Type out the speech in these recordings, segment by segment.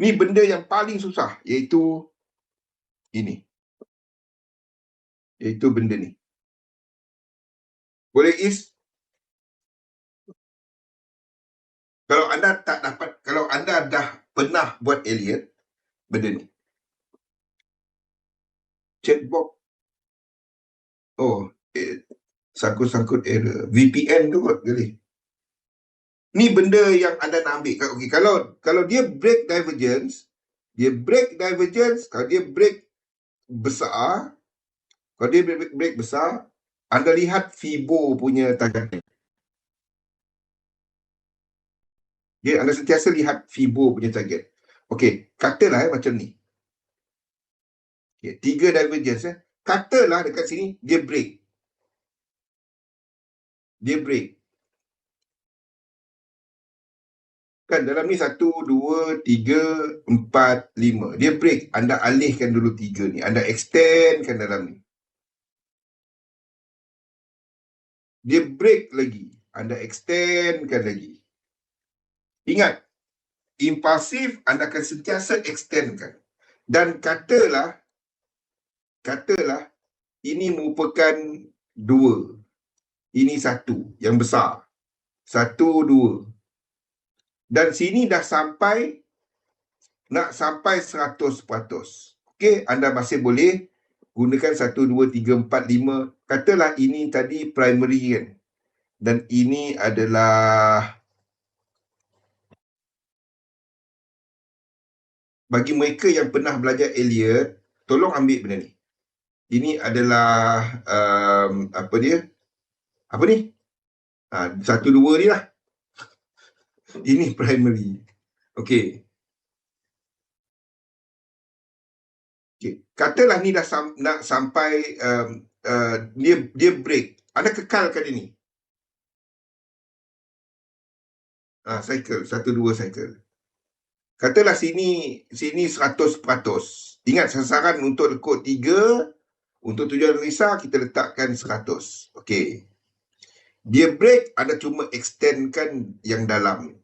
Ni benda yang paling susah iaitu ini. Iaitu benda ni. Boleh is kalau anda tak dapat kalau anda dah pernah buat alien benda ni. Chatbox Oh, eh, sangkut-sangkut error. VPN tu kot kali. Ni benda yang anda nak ambil. Okay, kalau kalau dia break divergence, dia break divergence, kalau dia break besar, kalau dia break, break besar, anda lihat FIBO punya target. Ya, anda sentiasa lihat FIBO punya target. Okey, katalah eh, macam ni. Okay, tiga divergence eh. Katalah dekat sini dia break. Dia break. Kan dalam ni satu, dua, tiga, empat, lima. Dia break. Anda alihkan dulu tiga ni. Anda extendkan dalam ni. Dia break lagi. Anda extendkan lagi. Ingat, impulsif anda akan sentiasa extendkan. Dan katalah, katalah ini merupakan dua. Ini satu yang besar. Satu, dua. Dan sini dah sampai nak sampai 100%. Okey, anda masih boleh gunakan 1 2 3 4 5. Katalah ini tadi primary kan. Dan ini adalah bagi mereka yang pernah belajar Elliot, tolong ambil benda ni. Ini adalah um, apa dia? Apa ni? Ha, satu dua ni lah. Ini primary. Okey. Okay. Katalah ni dah sam- nak sampai um, uh, dia dia break. Anda kekalkan ini. Ah, cycle. Satu dua cycle. Katalah sini sini 100%. Ingat sasaran untuk lekuk tiga. Untuk tujuan analisa kita letakkan 100. Okey. Dia break, ada cuma extendkan yang dalam.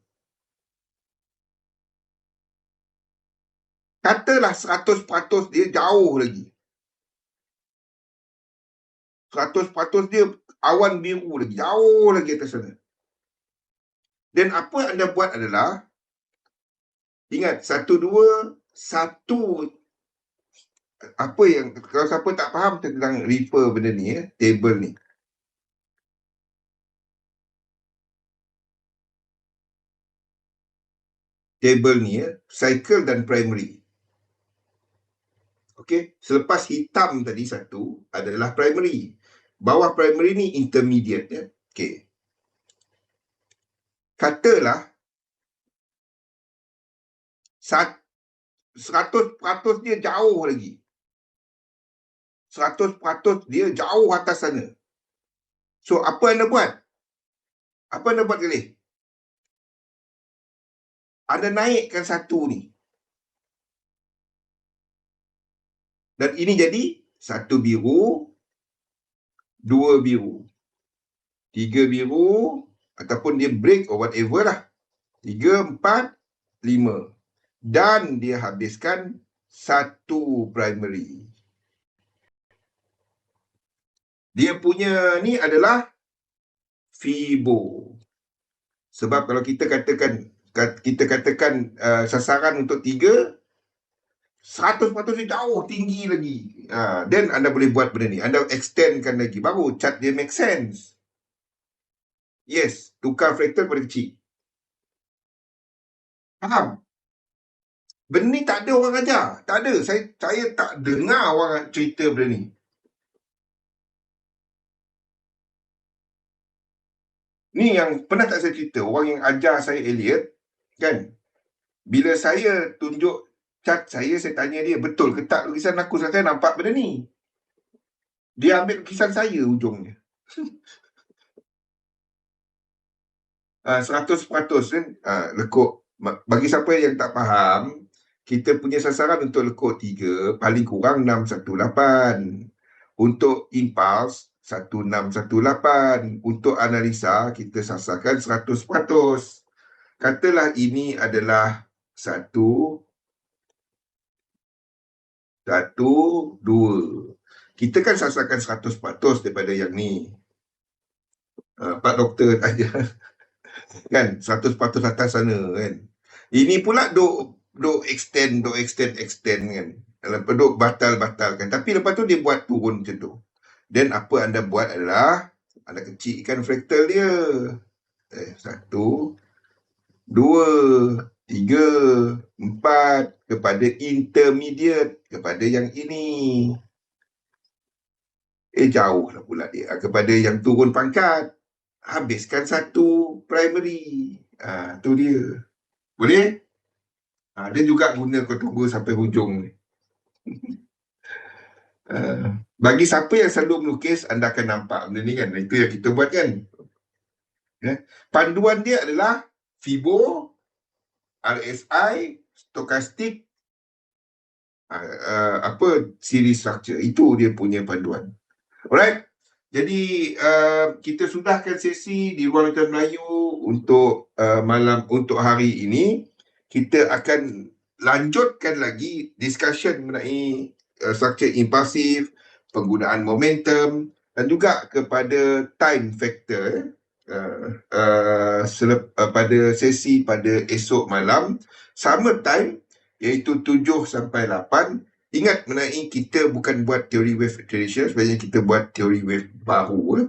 Katalah 100% dia jauh lagi. 100% dia awan biru lagi. Jauh lagi atas sana. Dan apa anda buat adalah ingat satu dua satu apa yang kalau siapa tak faham tentang reaper benda ni ya, table ni. Table ni ya, cycle dan primary. Okey, selepas hitam tadi satu adalah primary. Bawah primary ni intermediate ya. Okey. Katalah seratus peratus dia jauh lagi. Seratus peratus dia jauh atas sana. So, apa anda buat? Apa anda buat kali? Anda naikkan satu ni. Dan ini jadi satu biru, dua biru, tiga biru ataupun dia break or whatever lah. Tiga, empat, lima. Dan dia habiskan satu primary. Dia punya ni adalah FIBO. Sebab kalau kita katakan kita katakan uh, sasaran untuk tiga, Seratus patut dia jauh tinggi lagi. Ha, then anda boleh buat benda ni. Anda extendkan lagi. Baru chart dia make sense. Yes, tukar fraktal pada kecil. Faham? Benda ni tak ada orang ajar. Tak ada. Saya saya tak dengar orang cerita benda ni. Ni yang pernah tak saya cerita. Orang yang ajar saya Elliot. Kan? Bila saya tunjuk saya, saya tanya dia, betul ke tak lukisan aku? Saya nampak benda ni. Dia ambil lukisan saya ujungnya. uh, 100% kan uh, lekuk. Bagi siapa yang tak faham, kita punya sasaran untuk lekuk 3 paling kurang 618. Untuk impuls 1618. Untuk analisa kita sasarkan 100%. Katalah ini adalah satu Satu, dua. Kita kan sasarkan 100% daripada yang ni. Uh, Pak Doktor aja. kan, 100% atas sana kan. Ini pula duk, duk extend, duk extend, extend kan. Lepas duk batal-batal kan. Tapi lepas tu dia buat turun macam tu. Dan apa anda buat adalah, anda kecilkan fraktal dia. Eh, satu, dua, tiga, empat, kepada intermediate, kepada yang ini. Eh jauh lah pula dia. Kepada yang turun pangkat. Habiskan satu primary. Ah, tu dia. Boleh? Ah, dia juga guna kau tunggu sampai hujung ni. Uh, bagi siapa yang selalu melukis, anda akan nampak benda ni kan. Itu yang kita buat kan. Ya. Panduan dia adalah FIBO, RSI, stokastik, uh, uh, apa series structure. Itu dia punya panduan. Alright. Jadi uh, kita sudahkan sesi di Ruang Latihan Melayu untuk uh, malam untuk hari ini. Kita akan lanjutkan lagi discussion mengenai uh, structure impulsif, penggunaan momentum dan juga kepada time factor uh, selep, uh, pada sesi pada esok malam sama time iaitu 7 sampai 8 ingat mengenai kita bukan buat teori wave traditional sebenarnya kita buat teori wave baru eh.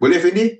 boleh Fendi